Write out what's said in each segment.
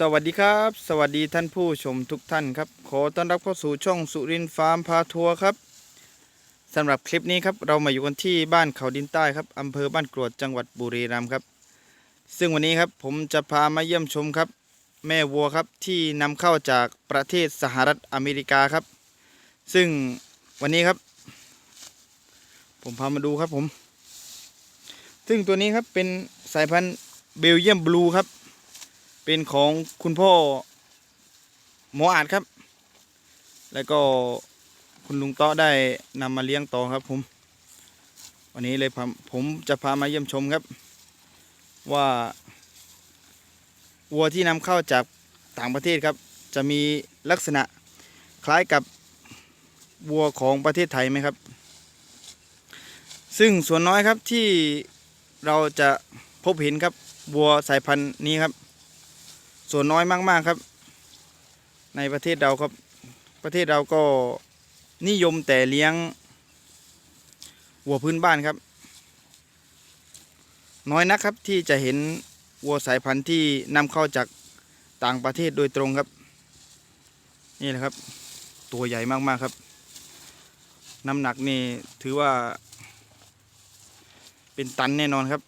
สวัสดีครับ สวัสดีท่านผู้ชมทุกท่านครับ ขอต้อนรับเข้าสู่ช่องสุรินทร์ฟาร์มพาทัวร์ครับสำหรับคลิปนี้ครับเรามาอยู่กันที่บ้านเขาดินใต้ครับอำเภอบ้านกรวดจังหวัดบุรีรัมย์ครับ ซึ่งวันนี้ครับผมจะพามาเยี่ยมชมครับ แม่วัวครับที่นำเข้าจากประเทศสหรัฐอเมริกาครับ ซึ่งวันนี้ครับ ผมพามาดูครับผม ซึ่งตัวนี้ครับเป็นสายพันธุ์เบลเยียมบลูครับ เป็นของคุณพ่อหมออาจครับ แล้วก็คุณลุงเต้อได้นำมาเลี้ยงต่อครับผม วันนี้เลยผมผมจะพามาเยี่ยมชมครับ ว่าวัวที่นำเข้าจากต่างประเทศครับ จะมีลักษณะคล้ายกับวัวของประเทศไทยไหมครับ ซึ่งส่วนน้อยครับที่เราจะพบเห็นครับวัวสายพันธุ์นี้ครับ ส่วนน้อยมาก ๆ ครับ ในประเทศเราครับ ประเทศเราก็นิยมแต่เลี้ยงวัวพื้นบ้านครับ น้อยนักครับที่จะเห็นวัวสายพันธุ์ที่นำเข้าจากต่างประเทศโดยตรงครับ นี่แหละครับ ตัวใหญ่มากๆครับ น้ำหนักนี่ถือว่า เป็นตันแน่นอนครับ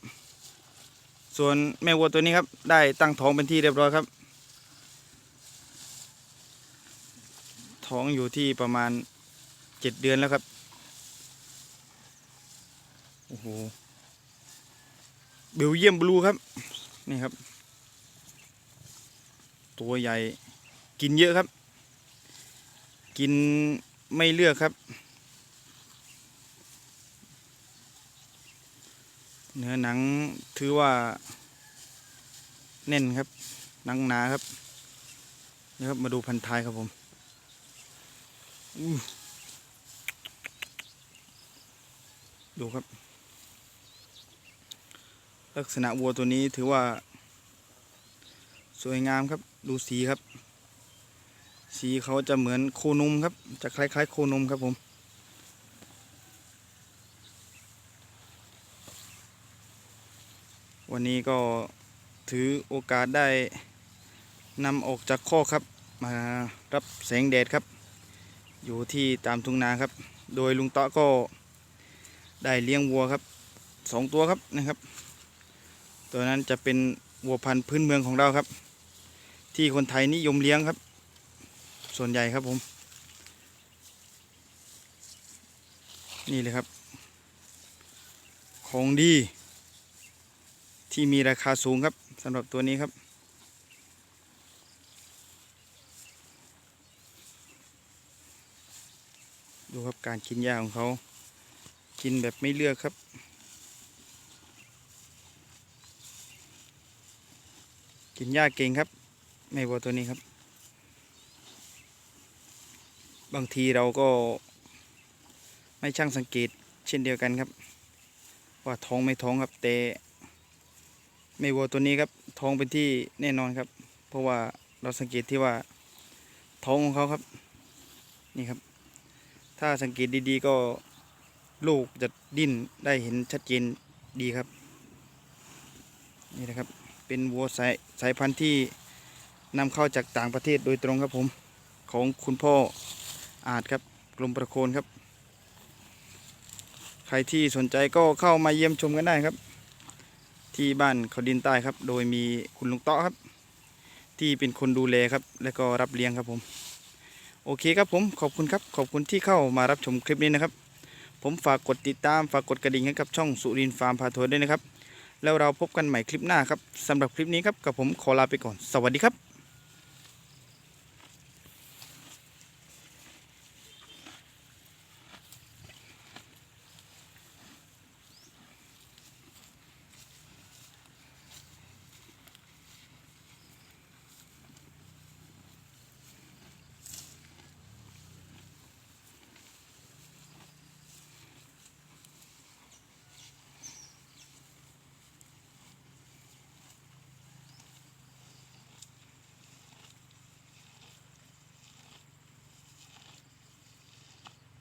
ส่วนแม่วัวตัวนี้ครับ ได้ตั้งท้องเป็นที่เรียบร้อยครับ ท้องอยู่ที่ประมาณเจ็ดเดือนแล้วครับ โอ้โหเบลเยียมบลูครับ นี่ครับ ตัวใหญ่กินเยอะครับ กินไม่เลือกครับ เนื้อหนังถือว่าแน่นครับ หนังหนาครับนี่ครับมาดูพันท้ายครับผม ดูครับ ลักษณะวัวตัวนี้ถือว่า สวยงามครับ ดูสีครับ สีเขาจะเหมือนโคนมครับ จะคล้ายๆ โคนมครับผมวันนี้ก็ถือโอกาสได้นำออกจากข้อครับ มารับแสงแดดครับ อยู่ที่ตามทุ่งนาครับ โดยลุงเตาะก็ได้เลี้ยงวัวครับสองตัวครับนะครับ ตัวนั้นจะเป็นวัวพันธุ์พื้นเมืองของเราครับ ที่คนไทยนิยมเลี้ยงครับ ส่วนใหญ่ครับผม นี่เลยครับ ของดี ที่มีราคาสูงครับสำหรับตัวนี้ครับ ดูครับการกินหญ้าของเขา กินแบบไม่เลือกครับ กินหญ้าเก่งครับแม่วัวตัวนี้ครับ บางทีเราก็ไม่ช่างสังเกตเช่นเดียวกันครับ ว่าท้องไม่ท้องครับ แต่ไม่วัวตัวนี้ครับ ท้องเป็นที่แน่นอนครับ เพราะว่าเราสังเกตที่ว่าท้องของเขาครับ นี่ครับ ถ้าสังเกตดีๆก็ลูกจะดิ้นได้เห็นชัดเจนดีครับ นี่นะครับ เป็นวัวสายสายพันธุ์ที่นำเข้าจากต่างประเทศโดยตรงครับผมของคุณพ่ออาจครับกรมประโคนครับ ใครที่สนใจก็เข้ามาเยี่ยมชมกันได้ครับ ที่บ้านเขาดินใต้ครับ โดยมีคุณลุงเตาะครับ ที่เป็นคนดูแลครับ และก็รับเลี้ยงครับผม โอเคครับผมขอบคุณครับขอบคุณที่เข้ามารับชมคลิปนี้นะครับ ผมฝากกดติดตามฝากกดกระดิ่งให้กับช่องสุรินทร์ฟาร์มพาทัวร์ด้วยนะครับ แล้วเราพบกันใหม่คลิปหน้าครับสำหรับคลิปนี้ครับกับผมขอลาไปก่อน สวัสดีครับ